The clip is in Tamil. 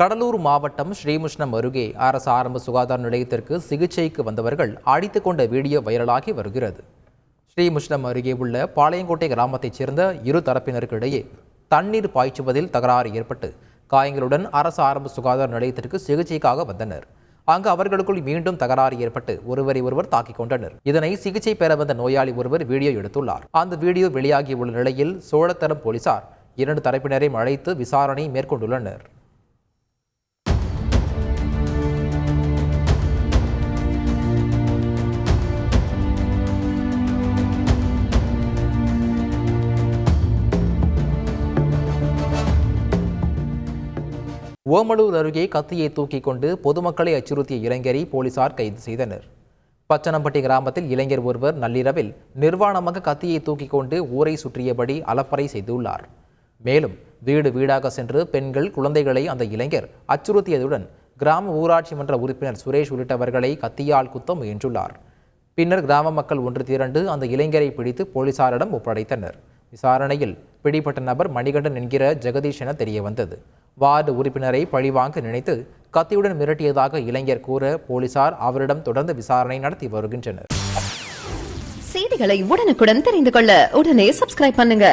கடலூர் மாவட்டம் ஸ்ரீமுஷ்ணம் அருகே அரசு ஆரம்ப சுகாதார நிலையத்திற்கு சிகிச்சைக்கு வந்தவர்கள் அடித்து கொண்ட வீடியோ வைரலாகி வருகிறது. ஸ்ரீமுஷ்ணம் அருகே உள்ள பாளையங்கோட்டை கிராமத்தைச் சேர்ந்த இரு தரப்பினருக்கு இடையே தண்ணீர் பாய்ச்சுவதில் தகராறு ஏற்பட்டு காயங்களுடன் அரசு ஆரம்ப சுகாதார நிலையத்திற்கு சிகிச்சைக்காக வந்தனர். அங்கு அவர்களுக்குள் மீண்டும் தகராறு ஏற்பட்டு ஒருவரை ஒருவர் தாக்கிக் கொண்டனர். இதனை சிகிச்சை பெற வந்த நோயாளி ஒருவர் வீடியோ எடுத்துள்ளார். அந்த வீடியோ வெளியாகியுள்ள நிலையில் சோழத்தரம் போலீசார் இரண்டு தரப்பினரையும் அழைத்து விசாரணை மேற்கொண்டுள்ளனர். ஓமலூர் அருகே கத்தியை தூக்கிக் கொண்டு பொதுமக்களை அச்சுறுத்திய இளைஞரை போலீசார் கைது செய்தனர். பச்சனம்பட்டி கிராமத்தில் இளைஞர் ஒருவர் நள்ளிரவில் நிர்வாணமாக கத்தியை தூக்கிக் கொண்டு ஊரை சுற்றியபடி அலப்பறை செய்துள்ளார். மேலும் வீடு வீடாக சென்று பெண்கள் குழந்தைகளை அந்த இளைஞர் அச்சுறுத்தியதுடன் கிராம ஊராட்சி மன்ற உறுப்பினர் சுரேஷ் உள்ளிட்டவர்களை கத்தியால் குத்த முயன்றுள்ளார். பின்னர் கிராம மக்கள் ஒன்று திரண்டு அந்த இளைஞரை பிடித்து போலீசாரிடம் ஒப்படைத்தனர். விசாரணையில் பிடிபட்ட நபர் மணிகண்டன் என்கிற ஜெகதீஷ் என தெரிய வந்தது வார்டு உறுப்பினரை பழிவாங்க நினைத்து கத்தியுடன் மிரட்டியதாக இளைஞர் கூற போலீசார் அவரிடம் தொடர்ந்து விசாரணை நடத்தி வருகின்றனர். செய்திகளை உடனுக்குடன் தெரிந்து கொள்ள உடனே சப்ஸ்கிரைப் பண்ணுங்க.